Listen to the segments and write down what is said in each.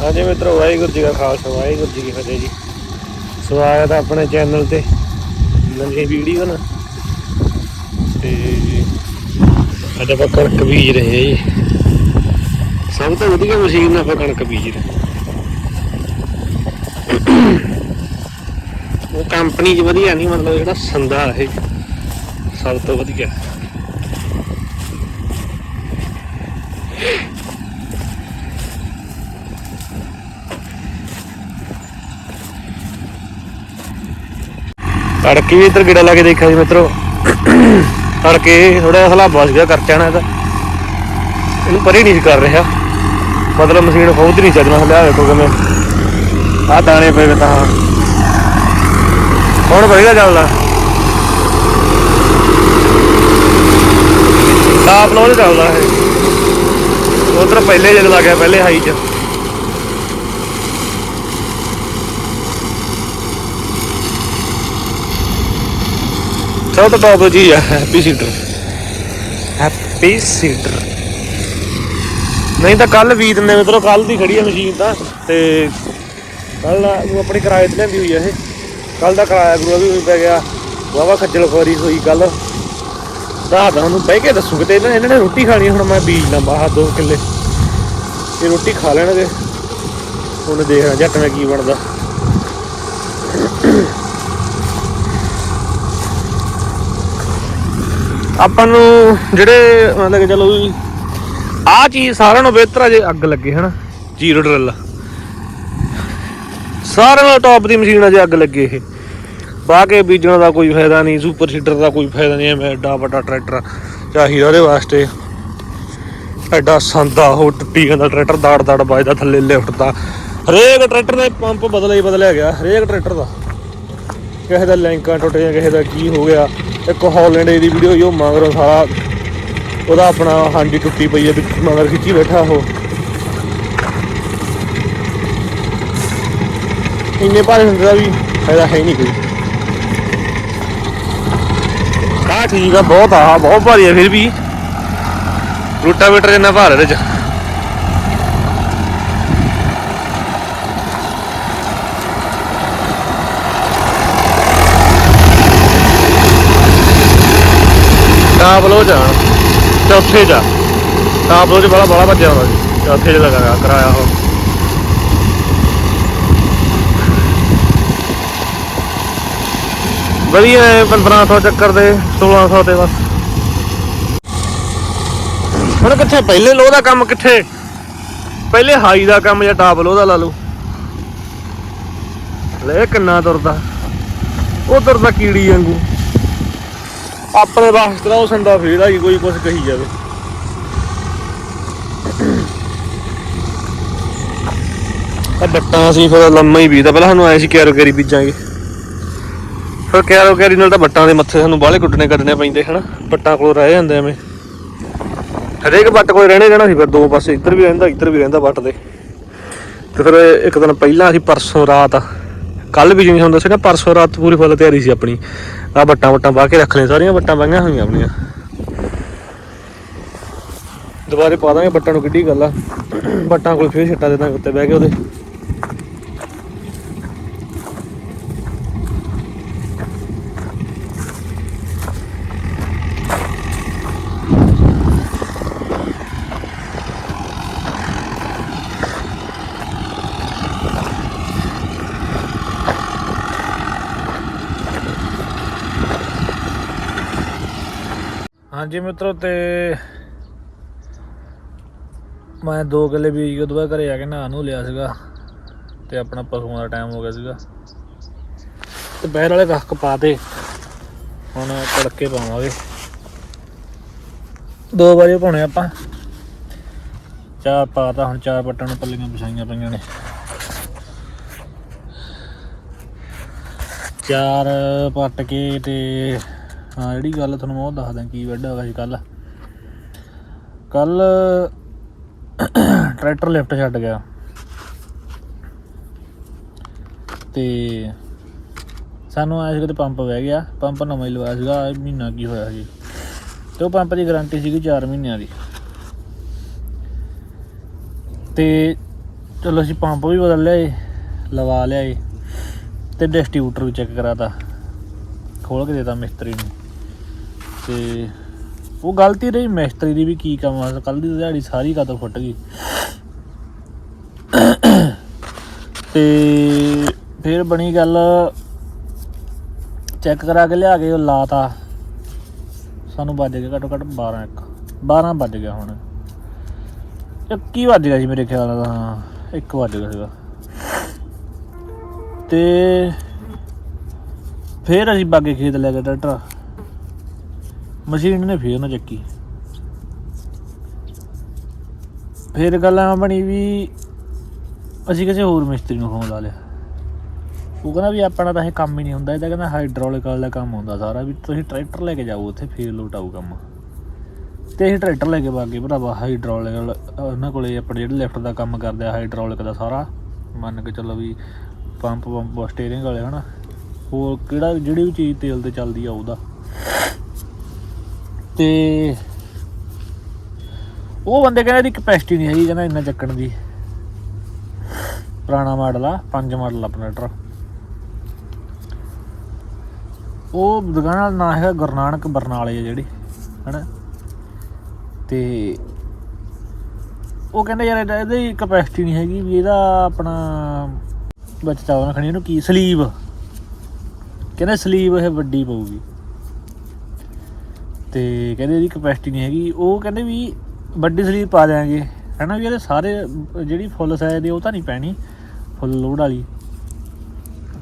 ਹਾਂਜੀ ਮਿੱਤਰੋ, ਵਾਹਿਗੁਰੂ ਜੀ ਕਾ ਖਾਲਸਾ, ਵਾਹਿਗੁਰੂ ਜੀ ਕੀ ਫਤਿਹ ਜੀ। ਸਵਾਗਤ ਹੈ ਆਪਣੇ ਚੈਨਲ ਤੇ। ਨਵੀਂ ਵੀਡੀਓ ਨਾਲ ਤੇ ਅੱਜ ਆਪਾਂ ਕਣਕ ਬੀਜ ਰਹੇ ਜੀ। ਸਭ ਤੋਂ ਵਧੀਆ ਮਸ਼ੀਨ ਨਾਲ ਆਪਾਂ ਕਣਕ ਬੀਜ ਰਹੇ ਉਹ ਕੰਪਨੀ 'ਚ ਵਧੀਆ ਨਹੀਂ, ਮਤਲਬ ਜਿਹੜਾ ਸੰਦਾ ਇਹ ਸਭ ਤੋਂ ਵਧੀਆ। ਤੜਕੇ ਵੀ ਇੱਧਰ ਗੇੜਾ ਲਾ ਕੇ ਦੇਖਿਆ ਸੀ ਮਿੱਤਰੋ। ਤੜਕੇ ਥੋੜਾ ਹਲਾਬਾ ਸੀਗਾ ਖਰਚਾ ਨਾ ਇਹਦਾ। ਇਹਨੂੰ ਪਰੇ ਨਹੀਂ ਸੀ ਕਰ ਰਿਹਾ। ਮਤਲਬ ਮਸ਼ੀਨ ਖੋਦ ਨਹੀਂ ਚੱਲਣਾ ਹਲਿਆ ਵੇਖੋ ਕਿਵੇਂ। ਆਹ ਦਾਣੇ ਪਏ ਵੇ ਤਾਂ। ਹੁਣ ਵਧੀਆ ਚੱਲਦਾ। ਟਾਪ ਲੋਡ ਚੱਲਦਾ ਇਹ। ਉਧਰ ਪਹਿਲੇ ਜਦ ਲੱਗਿਆ ਪਹਿਲੇ ਹਾਈ ਚ। ਸਭ ਤੋਂ ਟੌਪ ਜੀ ਹੈ ਹੈਪੀ ਸੀਟਰ ਹੈਪੀ ਸੀਟਰ ਨਹੀਂ ਤਾਂ ਕੱਲ ਵੀ ਦਿੰਦੇ ਮਿੱਤਰੋ ਕੱਲ ਦੀ ਖੜੀ ਹੈ ਮਸ਼ੀਨ ਤਾਂ ਤੇ ਕੱਲ ਉਹ ਆਪਣੀ ਕਿਰਾਏ ਤੇ ਲੈਂਦੀ ਹੋਈ ਹੈ ਇਹ। ਕੱਲ ਦਾ ਕਿਰਾਇਆ ਗੁਰੂ ਵੀ ਹੋਈ ਪੈ ਗਿਆ। ਵਾਵਾ ਖੱਜਲ ਖਵਾਰੀ ਹੋਈ ਕੱਲ ਰਾਤ ਨੂੰ ਬਹਿ ਕੇ ਦੱਸੂ ਕਿਤੇ ਇਹਨਾਂ ਨੇ ਰੋਟੀ ਖਾਣੀ ਹੁਣ ਮੈਂ ਬੀਜ ਲਾਂ ਬਾਹਰ ਦੋ ਕਿੱਲੇ। ਇਹ ਰੋਟੀ ਖਾ ਲੈਣਗੇ। ਹੁਣ ਦੇਖਣਾ ਜੱਟ ਮੈਂ ਕੀ ਬਣਦਾ। ਆਪਾਂ ਨੂੰ ਜਿਹੜੇ ਮਤਲਬ ਕਿ ਚਲੋ ਵੀ ਆਹ ਚੀਜ਼ ਸਾਰਿਆਂ ਨੂੰ ਬਿਹਤਰ ਆ ਜੇ ਅੱਗ ਲੱਗੇ ਹਨਾ? ਜ਼ੀਰੋ ਡਰਿਲ ਸਾਰਿਆਂ ਨਾਲੋਂ ਟੌਪ ਦੀ ਮਸ਼ੀਨ ਆ ਜੇ ਅੱਗ ਲੱਗੇ ਇਹ। ਬਾਹ ਕੇ ਬੀਜਣ ਦਾ ਕੋਈ ਫਾਇਦਾ ਨਹੀਂ ਸੁਪਰ ਸੀਡਰ ਦਾ ਕੋਈ ਫਾਇਦਾ ਨਹੀਂ ਐਵੇਂ ਐਡਾ ਵੱਡਾ ਟਰੈਕਟਰ ਚਾਹੀਦਾ ਉਹਦੇ ਵਾਸਤੇ। ਐਡਾ ਸੰਦਾ ਉਹ ਟੁੱਟੀ ਜਾਂਦਾ ਟਰੈਕਟਰ ਦਾੜ ਦਾੜ ਵੱਜਦਾ ਥੱਲੇ ਲਿਫਟ ਦਾ। ਹਰੇਕ ਟਰੈਕਟਰ ਦਾ ਪੰਪ ਬਦਲਿਆ ਹੀ ਬਦਲਿਆ ਗਿਆ ਹਰੇਕ ਟਰੈਕਟਰ ਦਾ। ਕਿਸੇ ਦਾ ਲੈਂਕਾਂ ਟੁੱਟ ਗਿਆ ਕਿਸੇ ਦਾ ਕੀ ਹੋ ਗਿਆ। ਇੱਕ ਹਾਲੈਂਡ ਦੀ ਵੀਡੀਓ ਜੋ ਮਗਰੋਂ ਸਾਰਾ ਉਹਦਾ ਆਪਣਾ ਹਾਂਡੀ ਟੁੱਟੀ ਪਈ ਹੈ ਵਿੱਚ ਮਗਰ ਖਿੱਚੀ ਬੈਠਾ ਉਹ। ਇੰਨੇ ਭਾਰੇ ਹੁੰਦੇ ਦਾ ਵੀ ਫਾਇਦਾ ਹੈ ਨਹੀਂ ਕੋਈ। ਆ ਠੀਕ ਆ, ਬਹੁਤ ਆ ਬਹੁਤ ਭਾਰੀ ਆ ਫਿਰ ਵੀ। ਰੂਟਾਵੇਟਰ ਇੰਨਾ ਭਾਰ ਇਹਦੇ ਚ। ਟਾਪ ਲੋ ਜਾਣ ਚੌਥੇ ਜਾ। ਟਾਪ ਲੋ ਚ ਬੜਾ ਬੜਾ ਭੱਜਿਆ ਹੁੰਦਾ ਜੀ। ਚੌਥੇ ਚ ਲਗਾ ਕਰਾਇਆ ਉਹ। ਵਧੀਆ ਹੈ 1500 ਚੱਕਰ ਦੇ 1600 ਤੇ ਬਸ। ਹੁਣ ਕਿੱਥੇ, ਪਹਿਲੇ ਲੋਹ ਦਾ ਕੰਮ ਕਿੱਥੇ? ਪਹਿਲੇ ਹਾਈ ਦਾ ਕੰਮ ਜਾਂ ਟਾਪ ਲੋਹ ਦਾ ਲਾ ਲਓ। ਲੈ ਕਿੰਨਾ ਤੁਰਦਾ ਉਹ ਤੁਰਦਾ ਕੀੜੀ ਵਾਂਗੂ। ਆਪਣੇ ਵਾਸਤੇ ਤਾਂ ਉਹ ਸੰਦਾ ਫੇਰ ਹੀ ਕੋਈ ਕੁਝ ਕਹੀ ਜਾਵੇ। ਆ ਬੱਟਾਂ ਸੀ ਫਿਰ ਲੰਮਾ ਹੀ ਬੀਜਦਾ, ਪਹਿਲਾਂ ਸਾਨੂੰ ਆਏ ਸੀ ਕਿਆਰੋ ਕੈਰੀ ਬੀਜਾਂਗੇ। ਫਿਰ ਕਿਆਰੋ ਕੈਰੀ ਨਾਲ ਤਾਂ ਬੱਟਾਂ ਦੇ ਮੱਥੇ ਸਾਨੂੰ ਬਾਹਲੇ ਕੁੱਟਣੇ ਕੱਢਣੇ ਪੈਂਦੇ, ਹਨਾ? ਬੱਟਾਂ ਕੋਲ ਰਹਿ ਜਾਂਦੇ ਐਵੇਂ। ਹਰੇਕ ਬੱਟ ਕੋਲ ਰਹਿਣੇ ਰਹਿਣਾ ਸੀ, ਫਿਰ ਦੋ ਪਾਸੇ ਇੱਧਰ ਵੀ ਰਹਿੰਦਾ, ਇੱਧਰ ਵੀ ਰਹਿੰਦਾ ਬੱਟ ਦੇ। ਤੇ ਫਿਰ ਇੱਕ ਦਿਨ ਪਹਿਲਾਂ ਅਸੀਂ ਪਰਸੋਂ ਰਾਤ ਕੱਲ ਵੀ ਜਿਵੇਂ ਹੁੰਦਾ ਸੀ ਨਾ, ਪਰਸੋਂ ਰਾਤ ਪੂਰੀ ਫੁੱਲ ਤਿਆਰੀ ਸੀ ਆਪਣੀ। ਆ ਵੱਟਾਂ ਵੱਟਾਂ ਪਾ ਕੇ ਰੱਖ ਲਏ ਸਾਰੀਆਂ ਵੱਟਾਂ ਪਾਈਆਂ ਹੋਈਆਂ ਆਪਣੀਆਂ। ਦੁਬਾਰੇ ਪਾ ਦਾਂਗੇ, ਵੱਟਾਂ ਨੂੰ ਕਿੱਡੀ ਗੱਲ ਆ। ਵੱਟਾਂ ਕੋਲ ਫੇਰ ਛੱਟਾ ਦੇ ਦਾਂਗੇ ਉੱਤੇ ਬਹਿ ਕੇ ਉਹਦੇ। ਹਾਂਜੀ ਮਿੱਤਰੋ ਤੇ ਮੈਂ ਦੋ ਕਿੱਲੇ ਬੀਜ ਕੇ ਦੁਬਾਰਾ ਘਰੇ ਆ ਕੇ ਨਹਾ ਨੂੰ ਲਿਆ ਸੀਗਾ ਤੇ ਆਪਣਾ ਪਸ਼ੂਆਂ ਦਾ ਟਾਈਮ ਹੋ ਗਿਆ ਸੀਗਾ। ਤੇ ਬਹਿਰ ਵਾਲੇ ਕੱਖ ਪਾ ਤੇ ਹੁਣ ਤੜਕੇ ਪਾਵਾਂਗੇ। ਦੋ ਵਾਰੀ ਪਾਉਣੇ ਆਪਾਂ। ਚਾਰ ਪਾਤਾ ਹੁਣ ਚਾਰ ਪੱਟਾਂ ਨੂੰ ਪੱਲੀਆਂ ਵਿਛਾਈਆਂ ਪਈਆਂ ਨੇ। ਚਾਰ ਪੱਟ ਕੇ ਤੇ ਹਾਂ, ਜਿਹੜੀ ਗੱਲ ਤੁਹਾਨੂੰ ਮੈਂ ਉਹ ਦੱਸਦਾ ਕੀ ਵੱਡਾ ਹੋਇਆ ਸੀ ਕੱਲ ਕੱਲ ਟਰੈਕਟਰ ਲਿਫਟ ਛੱਡ ਗਿਆ। ਤੇ ਸਾਨੂੰ ਆਇਆ ਸੀ ਕਿ ਪੰਪ ਵਹਿ ਗਿਆ। ਪੰਪ ਨਵਾਂ ਹੀ ਲਵਾਇਆ ਸੀਗਾ ਮਹੀਨਾ ਕੀ ਹੋਇਆ ਜੀ ਤੇ ਉਹ ਪੰਪ ਦੀ ਗਾਰੰਟੀ ਸੀਗੀ 4 ਮਹੀਨਿਆਂ ਦੀ। ਤੇ ਚਲੋ ਅਸੀਂ ਪੰਪ ਵੀ ਬਦਲ ਲਿਆਏ, ਲਵਾ ਲਿਆਏ ਤੇ ਡਿਸਟ੍ਰੀਬਿਊਟਰ ਵੀ ਚੈੱਕ ਕਰਾਤਾ। ਖੋਲ ਕੇ ਦੇਤਾ ਮਿਸਤਰੀ ਨੂੰ। ਤੇ ਉਹ ਗਲਤੀ ਰਹੀ ਮਿਸਤਰੀ ਦੀ ਵੀ ਕੀ ਕੰਮ ਆ ਕੱਲ ਦੀ ਦਿਹਾੜੀ ਸਾਰੀ ਕਦੋਂ ਫੁੱਟ ਗਈ। ਤੇ ਫਿਰ ਬਣੀ ਗੱਲ ਚੈੱਕ ਕਰਾ ਕੇ ਲਿਆ ਕੇ ਉਹ ਲਾਤਾ। ਸਾਨੂੰ ਵੱਜ ਗਿਆ ਘੱਟੋ ਘੱਟ 12 ਇੱਕ 12 ਵੱਜ ਗਿਆ ਹੁਣ। ਇੱਕ ਹੀ ਵੱਜ ਗਿਆ ਸੀ ਮੇਰੇ ਖਿਆਲ ਨਾਲ, ਹਾਂ, ਇੱਕ ਵੱਜ ਗਿਆ ਸੀਗਾ। ਤੇ ਫਿਰ ਅਸੀਂ ਬਾਗੇ ਖੇਤ ਲੈ ਗਏ ਟਰੈਕਟਰ। ਮਸ਼ੀਨ ਨੇ ਫੇਰ ਨਾ ਚੱਕੀ। ਫੇਰ ਗੱਲ ਆ ਬਣੀ ਵੀ ਅਸੀਂ ਕਿਸੇ ਹੋਰ ਮਿਸਤਰੀ ਨੂੰ ਫੋਨ ਲਾ ਲਿਆ। ਉਹ ਕਹਿੰਦਾ ਵੀ ਆਪਣਾ ਤਾਂ ਇਹ ਕੰਮ ਹੀ ਨਹੀਂ ਹੁੰਦਾ ਇਹਦਾ ਕਹਿੰਦਾ ਹਾਈਡ੍ਰੋਲਿਕ ਵਾਲਾ ਕੰਮ ਹੁੰਦਾ ਸਾਰਾ ਵੀ ਤੁਸੀਂ ਟਰੈਕਟਰ ਲੈ ਕੇ ਜਾਓ, ਉੱਥੇ ਫੇਰ ਲੋਟ ਆਊ ਕੰਮ। ਤੇ ਅਸੀਂ ਟਰੈਕਟਰ ਲੈ ਕੇ ਬਾਗੇ ਭਰਾਵਾ ਹਾਈਡ੍ਰੋਲਿਕ ਉਹਨਾਂ ਕੋਲੇ ਆਪਣੇ ਜਿਹੜੇ ਲਿਫਟ ਦਾ ਕੰਮ ਕਰਦੇ ਆ ਹਾਈਡ੍ਰੋਲਿਕ ਦਾ ਸਾਰਾ। ਮੰਨ ਕੇ ਚੱਲੋ ਵੀ ਪੰਪ ਪੰਪ ਸਟੀਅਰਿੰਗ ਵਾਲੇ, ਹਨਾ। ਹੋਰ ਕਿਹੜਾ, ਜਿਹੜੀ ਵੀ ਚੀਜ਼ ਤੇਲ ਤੇ ਚੱਲਦੀ ਆ, ਉਹਦਾ। ਤੇ ਉਹ ਬੰਦੇ ਕਹਿੰਦੇ ਇਹਦੀ ਕਪੈਸਿਟੀ ਨਹੀਂ ਹੈਗੀ, ਕਹਿੰਦਾ ਇੰਨਾ ਚੱਕਣ ਦੀ। ਪੁਰਾਣਾ ਮਾਡਲ ਆ, ਪੰਜ ਮਾਡਲ ਆਪਣਾ ਟਰੈਕਟਰ ਉਹ ਦੁਕਾਨ ਦਾ ਨਾਂ ਹੈਗਾ ਗੁਰੂ ਨਾਨਕ ਬਰਨਾਲੇ ਆ ਜਿਹੜੀ, ਹਨਾ? ਤੇ ਉਹ ਕਹਿੰਦੇ ਯਾਰ ਇਹਦੀ ਕਪੈਸਿਟੀ ਨਹੀਂ ਹੈਗੀ ਵੀ ਇਹਦਾ ਆਪਣਾ ਵਿੱਚ ਚਾਵਣਾ ਖਣੀ ਇਹਨੂੰ ਕੀ ਸਲੀਵ ਕਹਿੰਦੇ ਸਲੀਵ ਇਹ ਵੱਡੀ ਪਊਗੀ। ਤੇ ਕਹਿੰਦੇ ਇਹਦੀ ਕਪੈਸਿਟੀ ਨਹੀਂ ਹੈਗੀ। ਉਹ ਕਹਿੰਦੇ ਵੀ ਵੱਡੀ ਸਲੀਵ ਪਾ ਦਿਆਂਗੇ। ਹਨਾ ਵੀ ਇਹਦੇ ਸਾਰੇ ਜਿਹੜੀ ਫੁੱਲ ਸਾਈਜ਼ ਦੀ ਉਹ ਤਾਂ ਨਹੀਂ ਪੈਣੀ, ਫੁੱਲ ਲੋਡ ਵਾਲੀ।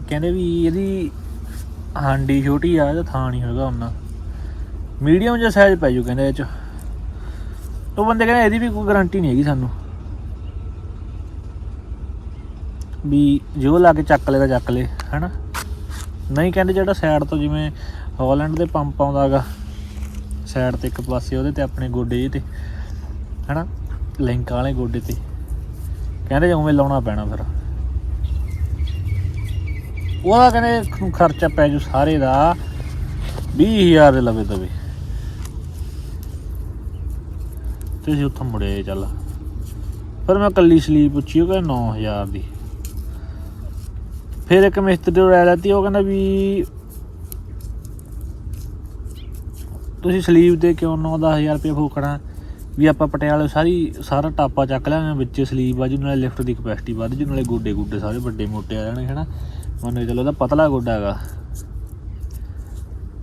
ਕਹਿੰਦੇ ਵੀ ਇਹਦੀ ਹਾਂਡੀ ਛੋਟੀ ਆ, ਇਹਦਾ ਥਾਂ ਨਹੀਂ ਹੈਗਾ ਉਹਨਾਂ ਮੀਡੀਅਮ ਜਿਹਾ ਸਾਈਜ਼ ਪੈ ਜੂ ਕਹਿੰਦੇ ਇਹ ਚ। ਉਹ ਬੰਦੇ ਕਹਿੰਦੇ ਇਹਦੀ ਵੀ ਕੋਈ ਗਾਰੰਟੀ ਨਹੀਂ ਹੈਗੀ ਸਾਨੂੰ। ਵੀ ਜੋ ਲਾ ਕੇ ਚੱਕ ਲੈ ਤਾਂ ਚੱਕ ਲੈ, ਹਨਾ। ਨਹੀਂ ਕਹਿੰਦੇ ਜਿਹੜਾ ਸਾਈਡ ਤੋਂ ਜਿਵੇਂ ਹਾਲੈਂਡ ਦੇ ਪੰਪ ਆਉਂਦਾਗਾ ਸਾਈਡ ਤੇ ਇੱਕ ਪਾਸੇ ਉਹਦੇ ਤੇ ਆਪਣੇ ਗੋਡੇ ਜਿਹੇ ਤੇ, ਹਨਾ? ਲਿੰਕ ਵਾਲੇ ਗੋਡੇ ਤੇ। ਕਹਿੰਦੇ ਉਵੇਂ ਲਾਉਣਾ ਪੈਣਾ ਫਿਰ। ਉਹਦਾ ਕਹਿੰਦੇ ਖਰਚਾ ਪੈ ਜੂ ਸਾਰੇ ਦਾ 20000 ਦੇ ਲਵੇ ਦਵੇ। ਤੇ ਅਸੀਂ ਉੱਥੋਂ ਮੁੜੇ ਚੱਲ। ਫਿਰ ਮੈਂ ਕੱਲੀ ਸਲੀਪ ਪੁੱਛੀ, ਉਹ ਕਹਿੰਦਾ 9000 ਦੀ। ਫਿਰ ਇੱਕ ਮਿਸਤਰੀ ਤੋਂ ਰਾਇ ਲੈਤੀ ਉਹ ਕਹਿੰਦਾ ਵੀ ਤੁਸੀਂ ਸਲੀਪ ਤੇ ਕਿਉਂ 9-10000 ਰੁਪਏ ਫੂਕਣਾ? ਵੀ ਆਪਾਂ ਪਟਿਆਲੇ ਸਾਰੀ ਸਾਰਾ ਟਾਪਾ ਚੱਕ ਲਿਆ ਵਿੱਚ ਸਲੀਪ ਬਾਜੂ ਨਾਲੇ ਲਿਫਟ ਦੀ ਕਪੈਸਿਟੀ ਵੱਧ ਜੂ, ਨਾਲੇ ਗੋਡੇ ਗੋਡੇ ਸਾਰੇ ਵੱਡੇ ਮੋਟੇ ਆ ਜਾਣਗੇ, ਹਨਾ? ਮੰਨ ਕੇ ਚੱਲੋ ਉਹਦਾ ਪਤਲਾ ਗੋਡਾ ਹੈਗਾ।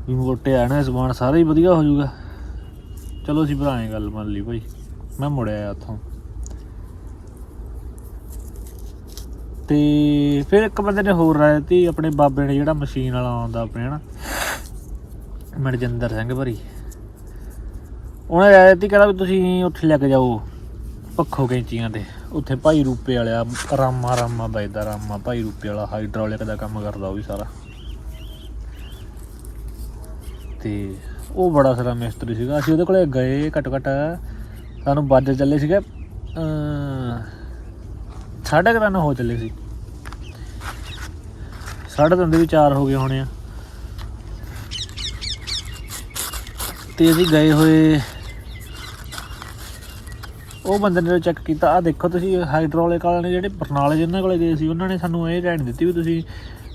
ਵੀ ਮੋਟੇ ਆ ਨਾ ਸਮਾਨ ਸਾਰਾ ਹੀ ਵਧੀਆ ਹੋ ਜਾਊਗਾ। ਚਲੋ ਅਸੀਂ ਭਰਾਏ ਗੱਲ ਮੰਨ ਲਈ ਭਾਈ। ਮੈਂ ਮੁੜਿਆ ਉੱਥੋਂ। ਤੇ ਫਿਰ ਇੱਕ ਬੰਦੇ ਨੇ ਹੋਰ ਰਾਇ ਦਿੱਤੀ, ਆਪਣੇ ਬਾਬੇ ਨੇ ਜਿਹੜਾ ਮਸ਼ੀਨ ਵਾਲਾ ਆਉਂਦਾ ਆਪਣੇ, ਹਨਾ? ਮਨਜਿੰਦਰ ਸਿੰਘ ਭਰੀ। ਉਹਨੇ ਰਾਇ ਦਿੱਤੀ, ਕਹਿੰਦਾ ਵੀ ਤੁਸੀਂ ਉੱਥੇ ਲੈ ਕੇ ਜਾਓ ਪੱਖੋ ਕੈਂਚੀਆਂ ਤੇ। ਉੱਥੇ ਭਾਈ ਰੂਪੇ ਵਾਲਿਆ, ਰਾਮਾ ਰਾਮਾ ਬੈਦਾ ਰਾਮਾ ਭਾਈ ਰੂਪੇ ਵਾਲਾ ਹਾਈਡ੍ਰੋਲਿਕ ਦਾ ਕੰਮ ਕਰਦਾ ਉਹ ਵੀ ਸਾਰਾ। ਤੇ ਉਹ ਬੜਾ ਸਾਰਾ ਮਿਸਤਰੀ ਸੀਗਾ। ਅਸੀਂ ਉਹਦੇ ਕੋਲੇ ਗਏ ਘੱਟ ਘੱਟ ਸਾਨੂੰ ਵੱਜ ਚੱਲੇ ਸੀਗੇ ਸਾਢੇ ਕੁ ਤਿੰਨ ਹੋ ਚੱਲੇ ਸੀ। ਸਾਢੇ ਤਿੰਨ ਦੇ ਵੀ ਚਾਰ ਹੋ ਗਏ ਹੋਣੇ ਆ। ਤੇ ਅਸੀਂ ਗਏ ਹੋਏ। ਉਹ ਬੰਦੇ ਨੇ ਚੈੱਕ ਕੀਤਾ। ਆ ਦੇਖੋ ਤੁਸੀਂ ਹਾਈਡ੍ਰੋਲਿਕ ਵਾਲੇ ਨੇ ਜਿਹੜੇ ਬਰਨਾਲੇ ਜਿਨ੍ਹਾਂ ਕੋਲੇ ਗਏ ਸੀ, ਉਹਨਾਂ ਨੇ ਸਾਨੂੰ ਇਹ ਰਹਿਣ ਦਿੱਤੀ ਵੀ ਤੁਸੀਂ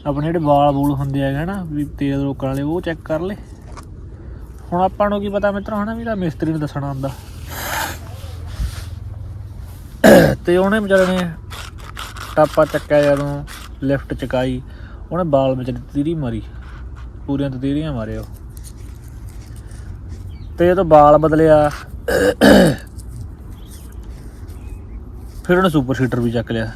ਆਪਣੇ ਜਿਹੜੇ ਵਾਲ ਬੂਲ ਹੁੰਦੇ ਹੈਗੇ ਨਾ, ਵੀ ਤੇਲ ਰੋਕਣ ਵਾਲੇ, ਉਹ ਚੈੱਕ ਕਰ ਲੈ ਹੁਣ ਆਪਾਂ ਨੂੰ ਕੀ ਪਤਾ ਮਿੱਤਰੋ ਹਨਾ, ਵੀ ਤਾਂ ਮਿਸਤਰੀ ਨੂੰ ਦੱਸਣਾ ਹੁੰਦਾ। ਤੇ ਉਹਨੇ ਵਿਚਾਰੇ ਨੇ ਟਾਪਾ ਚੱਕਿਆ ਜਦੋਂ ਲਿਫਟ ਚਕਾਈ। ਉਹਨੇ ਬਾਲ ਵਿੱਚ ਤੀਰੀ ਮਾਰੀ। ਪੂਰੀਆਂ ਤੀਰੀਆਂ ਮਾਰੇ ਉਹ। ਤੇ ਜਦੋਂ ਬਾਲ ਬਦਲਿਆ ਫਿਰ ਉਹਨੇ ਸੁਪਰ ਸੀਟਰ ਵੀ ਚੱਕ ਲਿਆ।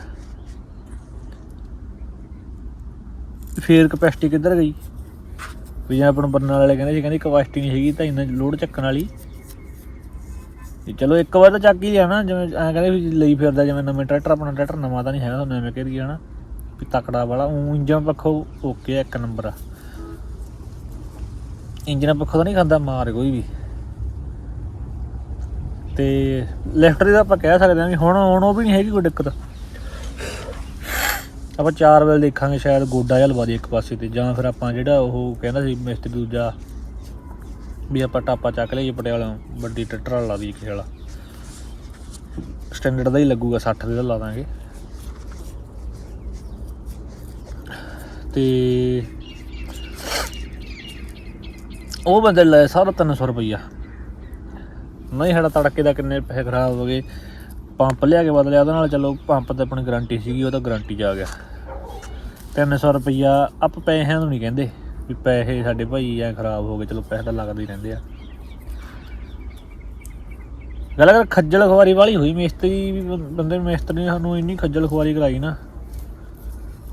ਫੇਰ ਕਪੈਸਿਟੀ ਕਿੱਧਰ ਗਈ? ਵੀ ਜਿਵੇਂ ਆਪਾਂ ਨੂੰ ਬਰਨਾਲੇ ਵਾਲੇ ਕਹਿੰਦੇ ਸੀ ਕਹਿੰਦੇ ਕਪੈਸਿਟੀ ਨਹੀਂ ਹੈਗੀ ਤਾਂ ਇੰਨਾ ਲੋਡ ਚੱਕਣ ਵਾਲੀ। ਤੇ ਚਲੋ ਇੱਕ ਵਾਰ ਤਾਂ ਚੱਕ ਹੀ ਲਿਆ ਨਾ ਜਿਵੇਂ ਐਂ ਕਹਿੰਦੇ ਵੀ ਲਈ ਫਿਰਦਾ ਜਿਵੇਂ ਨਵੇਂ ਟਰੈਕਟਰ ਆਪਣਾ ਟਰੈਕਟਰ ਨਵਾਂ ਤਾਂ ਨਹੀਂ ਹੈਗਾ ਤੁਹਾਨੂੰ ਐਵੇਂ ਕਹਿ ਦਈਏ ਨਾ ਵੀ ਤਕੜਾ ਵਾਲਾ ਉਹ ਇੰਜਨ ਪੱਖੋਂ ਓਕੇ ਆ, ਇੱਕ ਨੰਬਰ ਆ। ਇੰਜਨ ਪੱਖੋਂ ਤਾਂ ਨਹੀਂ ਖਾਂਦਾ ਮਾਰ ਕੋਈ ਵੀ। ਤੇ ਲਿਫਟ ਦੀ ਆਪਾਂ ਕਹਿ ਸਕਦੇ ਹਾਂ ਵੀ ਹੁਣ ਹੁਣ ਉਹ ਵੀ ਨਹੀਂ ਹੈਗੀ ਕੋਈ ਦਿੱਕਤ। ਆਪਾਂ ਚਾਰ ਵੇਲ ਦੇਖਾਂਗੇ ਸ਼ਾਇਦ ਗੋਡਾ ਜਾਂ ਲਵਾ ਦੇ ਇੱਕ ਪਾਸੇ ਤੇ, ਜਾਂ ਫਿਰ ਆਪਾਂ ਜਿਹੜਾ ਉਹ ਕਹਿੰਦਾ ਸੀ ਮਿਸਤਰੀ ਦੂਜਾ, ਵੀ ਆਪਾਂ ਟਾਪਾ ਚੱਕ ਲਈਏ ਪਟਿਆਲਾ ਵੱਡੀ ਟਰੈਕਟਰ ਲਾ ਦੀ ਇੱਕ ਵਾਲਾ। ਸਟੈਂਡਰਡ ਦਾ ਹੀ ਲੱਗੂਗਾ 60 ਦੇ ਦਾ ਲਾ ਦਾਂਗੇ। ਤੇ ਉਹ ਬੰਦੇ ਲੈ ਸਾਰਾ 300 ਰੁਪਈਆ। ਨਹੀਂ, ਸਾਡਾ ਤੜਕੇ ਦਾ ਕਿੰਨੇ ਪੈਸੇ ਖਰਾਬ ਹੋ ਗਏ। ਪੰਪ ਲਿਆ ਕੇ ਬਦਲਿਆ, ਉਹਦੇ ਨਾਲ ਚਲੋ ਪੰਪ ਤੇ ਆਪਣੀ ਗਾਰੰਟੀ ਸੀਗੀ, ਉਹ ਤਾਂ ਗਾਰੰਟੀ 'ਚ ਆ ਗਿਆ। 300 ਰੁਪਈਆ ਆਪ ਪੈਸਿਆਂ ਨੂੰ ਨਹੀਂ ਕਹਿੰਦੇ, ਵੀ ਪੈਸੇ ਸਾਡੇ ਭਾਈ ਐ ਖਰਾਬ ਹੋ ਗਏ, ਚਲੋ ਪੈਸੇ ਤਾਂ ਲੱਗਦੇ ਹੀ ਰਹਿੰਦੇ ਆ। ਗੱਲ ਕਰ, ਖੱਜਲ ਖੁਆਰੀ ਵਾਲੀ ਹੋਈ ਮਿਸਤਰੀ, ਵੀ ਬੰਦੇ ਮਿਸਤਰੀ ਨੇ ਸਾਨੂੰ ਇੰਨੀ ਖੱਜਲ ਖੁਆਰੀ ਕਰਾਈ ਨਾ,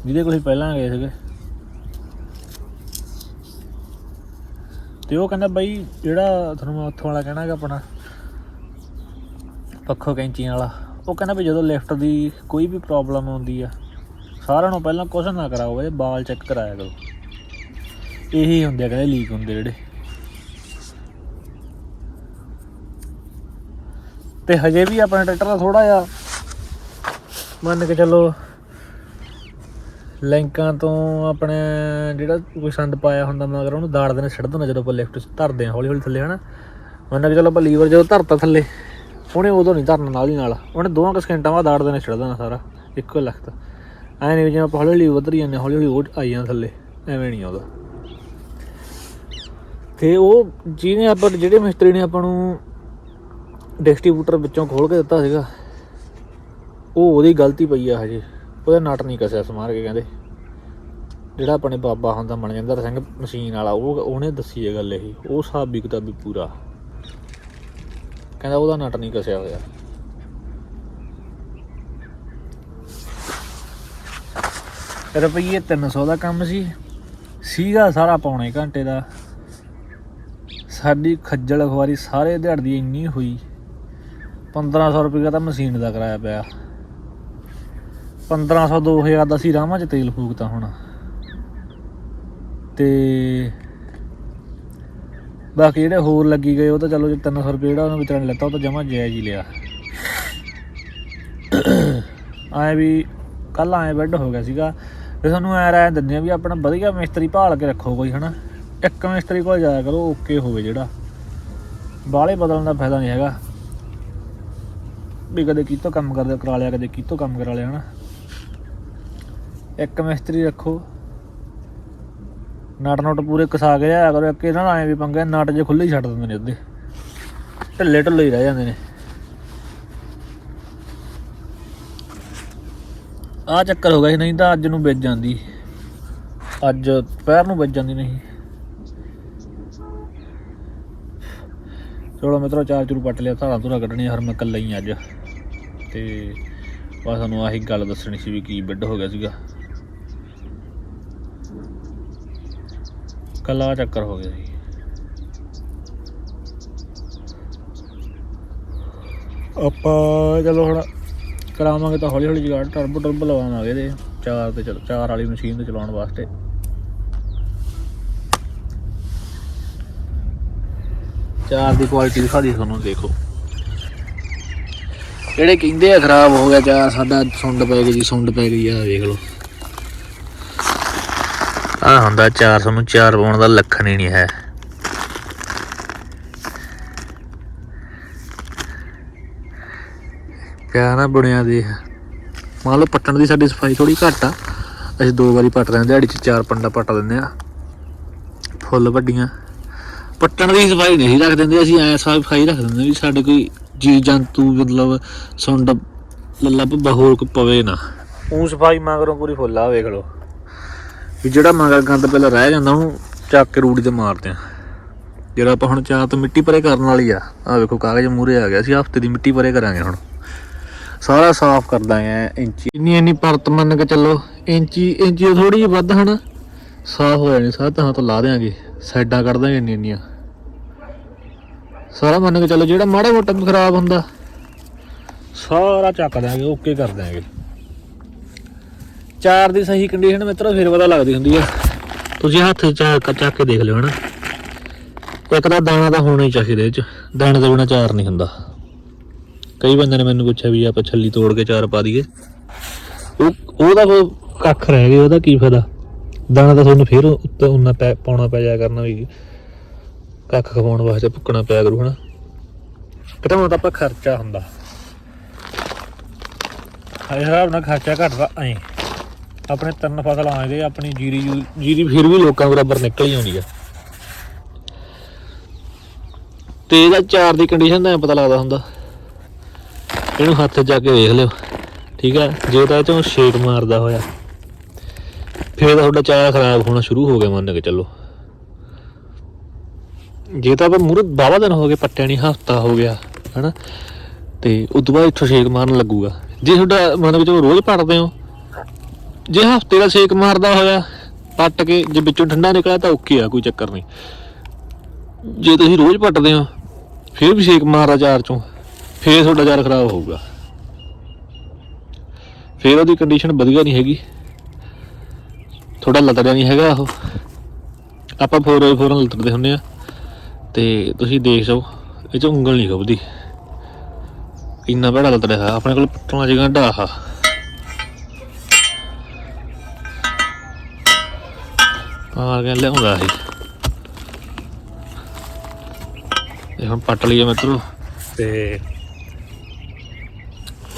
ਜਿਹਦੇ ਕੋਲ ਅਸੀਂ ਪਹਿਲਾਂ ਗਏ ਸੀਗੇ। ਤੇ ਉਹ ਕਹਿੰਦਾ, ਬਾਈ, ਜਿਹੜਾ ਤੁਹਾਨੂੰ ਮੈਂ ਉੱਥੋਂ ਵਾਲਾ ਕਹਿਣਾ ਕਿ ਆਪਣਾ ਪੱਖੋ ਕੈਂਚੀਆਂ ਵਾਲਾ। ਉਹ ਕਹਿੰਦਾ ਵੀ ਜਦੋਂ ਲਿਫਟ ਦੀ ਕੋਈ ਵੀ ਪ੍ਰੋਬਲਮ ਆਉਂਦੀ ਆ, ਸਾਰਿਆਂ ਨੂੰ ਪਹਿਲਾਂ ਕੁਛ ਨਾ ਕਰਾਓ, ਇਹ ਬਾਲ ਚੈੱਕ ਕਰਾਇਆ ਕਰੋ। ਇਹੀ ਹੁੰਦੇ ਆ ਕਹਿੰਦੇ ਲੀਕ ਹੁੰਦੇ ਜਿਹੜੇ। ਤੇ ਹਜੇ ਵੀ ਆਪਣੇ ਟਰੈਕਟਰ ਦਾ ਥੋੜਾ ਜਿਹਾ ਮੰਨ ਕੇ ਚੱਲੋ, ਲੈਂਕਾਂ ਤੋਂ ਆਪਣੇ ਜਿਹੜਾ ਕੋਈ ਸੰਦ ਪਾਇਆ ਹੁੰਦਾ, ਮਗਰ ਉਹਨੂੰ ਦਾੜ ਦੇ ਨਾਲ ਛੱਡ ਦਿੰਦਾ ਜਦੋਂ ਆਪਾਂ ਲਿਫਟ ਧਰਦੇ ਹਾਂ ਹੌਲੀ ਹੌਲੀ ਥੱਲੇ, ਹਨਾ। ਮੰਨ ਕੇ ਚੱਲੋ ਆਪਾਂ ਲੀਵਰ ਜਦੋਂ ਧਰਤਾ ਥੱਲੇ ਉਹਨੇ ਉਦੋਂ ਨਹੀਂ ਧਰਨਾ ਨਾਲ ਹੀ ਨਾਲ। ਉਹਨੇ ਦੋਵਾਂ ਕੁ ਸਕਿੰਟਾਂ ਬਾਅਦ ਦਾੜਦੇ ਦੇਣਾ ਛੱਡ ਦੇਣਾ ਸਾਰਾ। ਇੱਕੋ ਹੀ ਲਖਤ। ਐ ਨਹੀਂ ਵੀ ਜਿਵੇਂ ਆਪਾਂ ਹੌਲੀ ਹੌਲੀ ਉਤਰ ਜਾਂਦੇ ਹੌਲੀ ਹੌਲੀ ਉਹ ਆਈ ਜਾਂਦਾ ਥੱਲੇ। ਐਵੇਂ ਨਹੀਂ ਆਉਂਦਾ ਤੇ ਉਹ ਜਿਹਨੇ ਆਪਾਂ, ਜਿਹੜੇ ਮਿਸਤਰੀ ਨੇ ਆਪਾਂ ਨੂੰ ਡਿਸਟ੍ਰੀਬਿਊਟਰ ਵਿੱਚੋਂ ਖੋਲ ਕੇ ਦਿੱਤਾ ਸੀਗਾ, ਉਹ ਉਹਦੀ ਗਲਤੀ ਪਈ ਆ ਹਜੇ। ਉਹਦਾ ਨਟ ਨਹੀਂ ਕਸਿਆ ਸਮਾਰ ਕੇ, ਕਹਿੰਦੇ। ਜਿਹੜਾ ਆਪਣੇ ਬਾਬਾ ਹੁੰਦਾ ਮਨਜਿੰਦਰ ਸਿੰਘ ਮਸ਼ੀਨ ਵਾਲਾ, ਉਹ ਉਹਨੇ ਦੱਸੀ ਇਹ ਗੱਲ ਇਹ। ਉਹ ਸਾਬੀ ਕਿਤਾਬੀ ਪੂਰਾ। ਕਹਿੰਦਾ ਉਹਦਾ ਨਟ ਨਹੀਂ ਕਸਿਆ ਹੋਇਆ। ਰੁਪਈਏ 300 ਦਾ ਕੰਮ ਸੀ। ਸੀਗਾ ਸਾਰਾ ਪੌਣੇ ਘੰਟੇ ਦਾ। ਸਾਡੀ ਖੱਜਲ ਖਵਾਰੀ ਸਾਰੇ ਦਿਹਾੜੀ ਦੀ ਇੰਨੀ ਹੋਈ। 1500 ਰੁਪਏ ਤਾਂ ਮਸ਼ੀਨ ਦਾ ਕਿਰਾਇਆ ਪਿਆ। 1500 2000 ਦਾ ਸੀ ਰਾਮਾਂ ਚ ਤੇਲ ਫੂਕਤਾ ਹੁਣ। ਤੇ ਬਾਕੀ ਜਿਹੜੇ ਹੋਰ ਲੱਗੀ ਗਏ, ਉਹ ਤਾਂ ਚਲੋ ਜੇ 300 ਰੁਪਏ ਜਿਹੜਾ ਉਹਨੂੰ ਵਿਚਾਰੇ ਨੇ ਲੱਤਾ, ਉਹ ਤਾਂ ਜਮਾ ਜਾਇਜ਼ ਹੀ ਲਿਆ। ਆਏ ਵੀ ਕੱਲ ਆਏ ਬੈੱਡ ਹੋ ਗਿਆ ਸੀਗਾ, ਤੇ ਸਾਨੂੰ ਐ ਰਾਇ ਦਿੰਦੇ ਆ ਵੀ ਆਪਣਾ ਵਧੀਆ ਮਿਸਤਰੀ ਭਾਲ ਕੇ ਰੱਖੋ ਕੋਈ, ਹਨਾ? ਇੱਕ ਮਿਸਤਰੀ ਕੋਲ ਜਾਇਆ ਕਰੋ ਓਕੇ ਹੋਵੇ ਜਿਹੜਾ। ਬਾਲੇ ਬਦਲਣ ਦਾ ਫਾਇਦਾ ਨਹੀਂ ਹੈਗਾ। ਵੀ ਕਦੇ ਕੀਤੋਂ ਕੰਮ ਕਰਦੇ, ਕਰਾ ਲਿਆ, ਕਦੇ ਕੀਤੋਂ ਕੰਮ ਕਰਾ ਲਿਆ, ਹਨਾ? ਇੱਕ ਮਿਸਤਰੀ ਰੱਖੋ। ਨਟ ਨਟ ਪੂਰੇ ਕਸਾ ਕੇ ਲਿਆਇਆ ਕਰੋ, ਇੱਕ ਇਹਨਾਂ ਨਾਲ ਐਂ ਵੀ ਪੰਗਾ, ਨਟ ਜੇ ਖੁੱਲੇ ਹੀ ਛੱਡ ਦਿੰਦੇ ਨੇ ਅੱਧੇ। ਢਿੱਲੇ ਢਿੱਲੇ ਹੀ ਰਹਿ ਜਾਂਦੇ ਨੇ। ਆ ਚੱਕਰ ਹੋ ਗਿਆ ਸੀ, ਨਹੀਂ ਤਾਂ ਅੱਜ ਨੂੰ ਵੇਚ ਜਾਂਦੀ। ਅੱਜ ਦੁਪਹਿਰ ਨੂੰ ਵੇਚ ਜਾਂਦੀ ਨਹੀਂ। ਚਲੋ ਮਿੱਤਰੋ, ਚਾਰ ਚੂਰ ਪੱਟ ਲਿਆ, ਧਾਰਾਂ ਧੁਰਾ ਕੱਢਣੀ ਹਰ ਮੈਂ ਇਕੱਲਾ ਹੀ ਅੱਜ। ਤੇ ਬਸ ਤੁਹਾਨੂੰ ਆਹੀ ਗੱਲ ਦੱਸਣੀ ਸੀ ਵੀ ਕੀ ਬਿੱਡ ਹੋ ਗਿਆ ਸੀਗਾ। ਕੱਲਾ ਚੱਕਰ ਹੋ ਗਿਆ ਸੀ ਆਪਾਂ ਚਲੋ ਹੁਣ ਕਰਾਵਾਂਗੇ ਤਾਂ ਹੌਲੀ ਹੌਲੀ ਜਗਾੜ ਟਰਬੋ ਟਰਬੋ ਲਵਾਵਾਂਗੇ ਇਹਦੇ। ਚਾਰ ਤੇ ਚਲ ਚਾਰ ਵਾਲੀ ਮਸ਼ੀਨ ਤੇ ਚਲਾਉਣ ਵਾਸਤੇ। ਚਾਰ ਦੀ ਕੁਆਲਿਟੀ ਦਿਖਾ ਦੀ ਤੁਹਾਨੂੰ ਦੇਖੋ। ਜਿਹੜੇ ਕਹਿੰਦੇ ਆ ਖਰਾਬ ਹੋ ਗਿਆ ਚਾਰ ਸਾਡਾ ਸੁੰਡ ਪੈ ਗਈ ਜੀ ਸੁੰਡ ਪੈ ਗਈ ਆ ਵੇਖ ਲਓ। ਆ ਹੁੰਦਾ ਚਾਰ ਤੁਹਾਨੂੰ ਚਾਰ ਪਾਉਣ ਦਾ ਲੱਖਣ ਹੀ ਨਹੀਂ ਹੈ। ਕਿਆ ਨਾ ਦੇਖ ਮੰਨ ਲਓ ਪੱਟਣ ਦੀ ਸਾਡੀ ਸਫ਼ਾਈ ਥੋੜੀ ਘੱਟ ਆ। ਅਸੀਂ ਦੋ ਵਾਰੀ ਪੱਟ ਰਹੇ ਦਿਹਾੜੀ ਚ ਚਾਰ ਪੰਡਾ ਪੱਟ ਦਿੰਦੇ ਆ। ਫੁੱਲ ਵੱਡੀਆਂ। ਪੱਟਣ ਦੀ ਸਫ਼ਾਈ ਨਹੀਂ ਰੱਖ ਦਿੰਦੇ, ਅਸੀਂ ਐ ਸਫ਼ਾਈ ਰੱਖ ਦਿੰਦੇ ਵੀ ਸਾਡੇ ਕੋਈ ਜੀ ਜੰਤੂ ਮਤਲਬ ਸੁੰਡ ਲੱਲਾ ਭੱਬਾ ਹੋਰ ਪਵੇ ਨਾ। ਉਹ ਸਫ਼ਾਈ ਮਗਰੋਂ ਪੂਰੀ ਫੁੱਲ ਆ, ਵੇਖ ਲਓ। ਵੀ ਜਿਹੜਾ ਮਗਰ ਗੰਦ ਪਹਿਲਾਂ ਰਹਿ ਜਾਂਦਾ, ਉਹਨੂੰ ਚੱਕ ਕੇ ਰੂੜੀ ਤੇ ਮਾਰਦੇ ਆ। ਜਿਹੜਾ ਆਪਾਂ ਹੁਣ ਚਾਹ ਤੋਂ ਮਿੱਟੀ ਪਰੇ ਕਰਨ ਵਾਲੀ ਆ ਆ ਵੇਖੋ ਕਾਗਜ਼ ਮੂਰੇ ਆ ਗਿਆ ਸੀ, ਹਫ਼ਤੇ ਦੀ ਮਿੱਟੀ ਪਰੇ ਕਰਾਂਗੇ ਹੁਣ। ਸਾਰਾ ਸਾਫ਼ ਕਰ ਦਾਂਗੇ ਇੰਚੀ। ਇੰਨੀ ਇੰਨੀ ਪਰਤ ਮੰਨ ਕੇ ਚੱਲੋ, ਇੰਚੀ ਇੰਚੀ ਥੋੜੀ ਜਿਹੀ ਵੱਧ ਹਨਾ। ਸਾਫ਼ ਹੋ ਜਾਣੀ ਸਾਰਾ, ਤਾਂ ਤੋਂ ਲਾ ਦੇਾਂਗੇ ਸਾਈਡਾਂ ਕੱਢ ਦਾਂਗੇ ਇੰਨੀ ਇੰਨੀਆਂ। ਸਾਰਾ ਮੰਨ ਕੇ ਚੱਲੋ, ਜਿਹੜਾ ਮਾੜਾ ਮੋਟਾ ਵੀ ਖਰਾਬ ਹੁੰਦਾ, ਸਾਰਾ ਚੱਕ ਦਾਂਗੇ ਓਕੇ ਕਰ ਦਾਂਗੇ ਚਾਰ ਦੀ ਸਹੀ ਕੰਡੀਸ਼ਨ ਮਿੱਤਰੋ, ਫਿਰ ਪਤਾ ਲੱਗਦੀ ਹੁੰਦੀ ਆ। ਤੁਸੀਂ ਹੱਥ ਚ ਚੱਕ ਕੇ ਦੇਖ ਲਿਓ ਹਨਾ। ਇੱਕ ਤਾਂ ਦਾਣਾ ਤਾਂ ਹੋਣਾ ਹੀ ਚਾਹੀਦਾ ਇਹ ਚ। ਦਾਣੇ ਤੋਂ ਬਿਨਾ ਚਾਰ ਨਹੀਂ ਹੁੰਦਾ। ਕਈ ਬੰਦੇ ਨੇ ਮੈਨੂੰ ਪੁੱਛਿਆ ਵੀ ਆਪਾਂ ਛੱਲੀ ਤੋੜ ਕੇ ਚਾਰ ਪਾ ਦਈਏ। ਉਹ ਉਹਦਾ ਕੋਈ ਕੱਖ ਰਹਿ ਗਿਆ, ਉਹਦਾ ਕੀ ਫਾਇਦਾ? ਦਾਣਾ ਤਾਂ ਤੁਹਾਨੂੰ ਫੇਰ ਉੱਤੇ ਉਨਾ ਪੈ, ਪਾਉਣਾ ਪੈ ਜਾਇਆ ਕਰਨਾ ਵੀ ਕੱਖ ਖਵਾਉਣ ਵਾਸਤੇ ਭੁੱਕਣਾ ਪਿਆ ਕਰੂ ਹਨਾ। ਘਟਾਉਣਾ ਤਾਂ ਆਪਾਂ ਖਰਚਾ ਹੁੰਦਾ। ਹਾਏ ਹਰਾਬ ਨਾਲ ਖਰਚਾ ਘਟਦਾ ਐਂ। ਆਪਣੇ ਤਿੰਨ ਫਸਲ ਆਉਂਦੇ ਆਪਣੀ ਜੀਰੀ ਜੀਰੀ ਫਿਰ ਵੀ ਲੋਕਾਂ ਬਰਾਬਰ ਨਿਕਲ ਹੀ ਆਉਂਦੀ ਆ। ਤੇ ਇਹਦਾ ਚਾਰ ਦੀ ਕੰਡੀਸ਼ਨ ਦਾ ਐਂ ਪਤਾ ਲੱਗਦਾ ਹੁੰਦਾ। ਇਹਨੂੰ ਹੱਥ ਜਾ ਕੇ ਵੇਖ ਲਿਓ। ਠੀਕ ਆ? ਜੇ ਤਾਂ ਇਹ ਚੋਂ ਸ਼ੇਕ ਮਾਰਦਾ ਹੋਇਆ। ਫਿਰ ਤੁਹਾਡਾ ਚਾਰਾ ਖਰਾਬ ਹੋਣਾ ਸ਼ੁਰੂ ਹੋ ਗਿਆ ਮੰਨ ਕੇ ਚੱਲੋ। ਜੇ ਤਾਂ ਆਪਾਂ ਮੂਰੇ ਬਾਵਾ ਦਿਨ ਹੋ ਗਏ, ਪੱਟਿਆ ਨਹੀਂ ਹਫਤਾ ਹੋ ਗਿਆ, ਹਨਾ? ਤੇ ਉਸ ਤੋਂ ਬਾਅਦ ਇੱਥੋਂ ਸ਼ੇਕ ਮਾਰਨ ਲੱਗੂਗਾ। ਜੇ ਤੁਹਾਡਾ ਮੰਨ ਕੇ ਚਲੋ ਰੋਜ਼ ਪੜਦੇ ਹੋ ਜੇ ਹਫ਼ਤੇ ਦਾ ਛੇਕ ਮਾਰਦਾ ਹੋਇਆ, ਪੱਟ ਕੇ ਜੇ ਵਿੱਚੋਂ ਠੰਡਾ ਨਿਕਲਿਆ ਤਾਂ ਓਕੇ ਆ, ਕੋਈ ਚੱਕਰ ਨਹੀਂ। ਜੇ ਤੁਸੀਂ ਰੋਜ਼ ਪੱਟਦੇ ਹੋ, ਫਿਰ ਵੀ ਛੇਕ ਮਾਰਦਾ ਚਾਰ ਚੋਂ, ਫਿਰ ਤੁਹਾਡਾ ਚਾਰ ਖਰਾਬ ਹੋਊਗਾ। ਫਿਰ ਉਹਦੀ ਕੰਡੀਸ਼ਨ ਵਧੀਆ ਨਹੀਂ ਹੈਗੀ। ਥੋੜਾ ਲਤੜਿਆ ਨਹੀਂ ਹੈਗਾ ਉਹ। ਆਪਾਂ 4x4 ਨਾਲ ਲਤੜਦੇ ਹੁੰਦੇ ਆ, ਤੇ ਤੁਸੀਂ ਦੇਖ ਜਾਓ ਇਹ ਚ ਉਂਗਲ ਨਹੀਂ ਖੁੱਬਦੀ ਇੰਨਾ ਭੈੜਾ ਲਤੜਿਆ ਹੋਇਆ, ਆਪਣੇ ਕੋਲ ਪੱਟਣ ਵਾਲੀ ਜਗ੍ਹਾ ਆ ਗਿਆ ਲਿਆਉਂਦਾ ਸੀ। ਇਹ ਹੁਣ ਪੱਟ ਲਈਏ ਮਿੱਤਰੋ। ਤੇ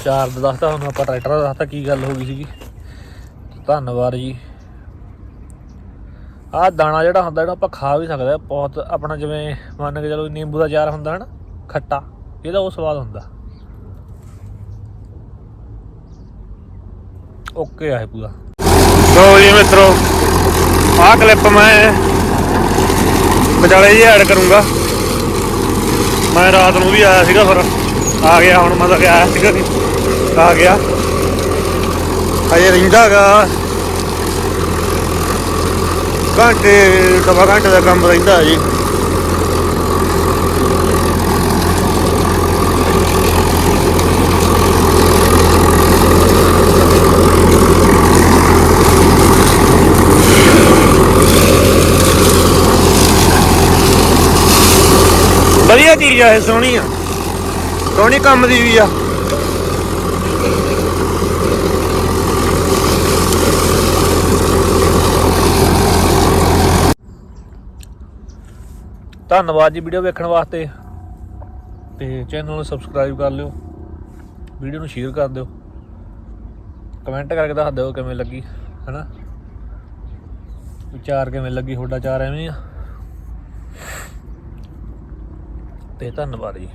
ਚਾਰ ਦਾ ਦੱਸਤਾ ਹੁਣ ਆਪਾਂ ਟਰੈਕਟਰ ਦਾ ਦੱਸਤਾ ਕੀ ਗੱਲ ਹੋ ਗਈ ਸੀਗੀ। ਧੰਨਵਾਦ ਜੀ। ਆਹ ਦਾਣਾ ਜਿਹੜਾ ਹੁੰਦਾ ਜਿਹੜਾ ਆਪਾਂ ਖਾ ਵੀ ਸਕਦੇ ਆ ਬਹੁਤ। ਆਪਣਾ ਜਿਵੇਂ ਮੰਨ ਕੇ ਚਲੋ ਨਿੰਬੂ ਦਾ ਚਾਰ ਹੁੰਦਾ ਹਨ? ਖੱਟਾ ਇਹਦਾ ਉਹ ਸਵਾਦ ਹੁੰਦਾ। ਓਕੇ ਆ ਇਹ ਪੂਰਾ। ਲੋ ਜੀ ਮਿੱਤਰੋ ਆਹ ਕਲਿੱਪ ਮੈਂ ਵਿਚਾਲੇ ਹੀ ਐਡ ਕਰੂੰਗਾ। ਮੈਂ ਰਾਤ ਨੂੰ ਵੀ ਆਇਆ ਸੀਗਾ ਫਿਰ। ਆ ਗਿਆ, ਹੁਣ ਮੈਂ ਤਾਂ ਕਿ ਆਇਆ ਸੀਗਾ ਨਹੀਂ ਆ ਗਿਆ। ਹਜੇ ਰਹਿੰਦਾਗਾ ਘੰਟੇ ਦਵਾ ਘੰਟੇ ਦਾ ਕੰਮ ਰਹਿੰਦਾ ਜੀ ਵਧੀਆ ਚੀਜ਼ ਆ, ਇਹ ਸੋਹਣੀ ਆ। ਸੋਹਣੀ ਕੰਮ ਦੀ ਵੀ ਆ। ਧੰਨਵਾਦ ਜੀ ਵੀਡੀਓ ਵੇਖਣ ਵਾਸਤੇ। ਤੇ ਚੈਨਲ ਨੂੰ ਸਬਸਕ੍ਰਾਈਬ ਕਰ ਲਿਓ। ਵੀਡੀਓ ਨੂੰ ਸ਼ੇਅਰ ਕਰ ਦਿਓ। ਕਮੈਂਟ ਕਰਕੇ ਦੱਸ ਦਿਓ ਕਿਵੇਂ ਲੱਗੀ, ਹੈਨਾ? ਵਿਚਾਰ ਕਿਵੇਂ ਲੱਗੀ, ਤੁਹਾਡਾ ਚਾਰ ਐਵੇਂ ਆ। ਤੇ ਧੰਨਵਾਦ ਜੀ।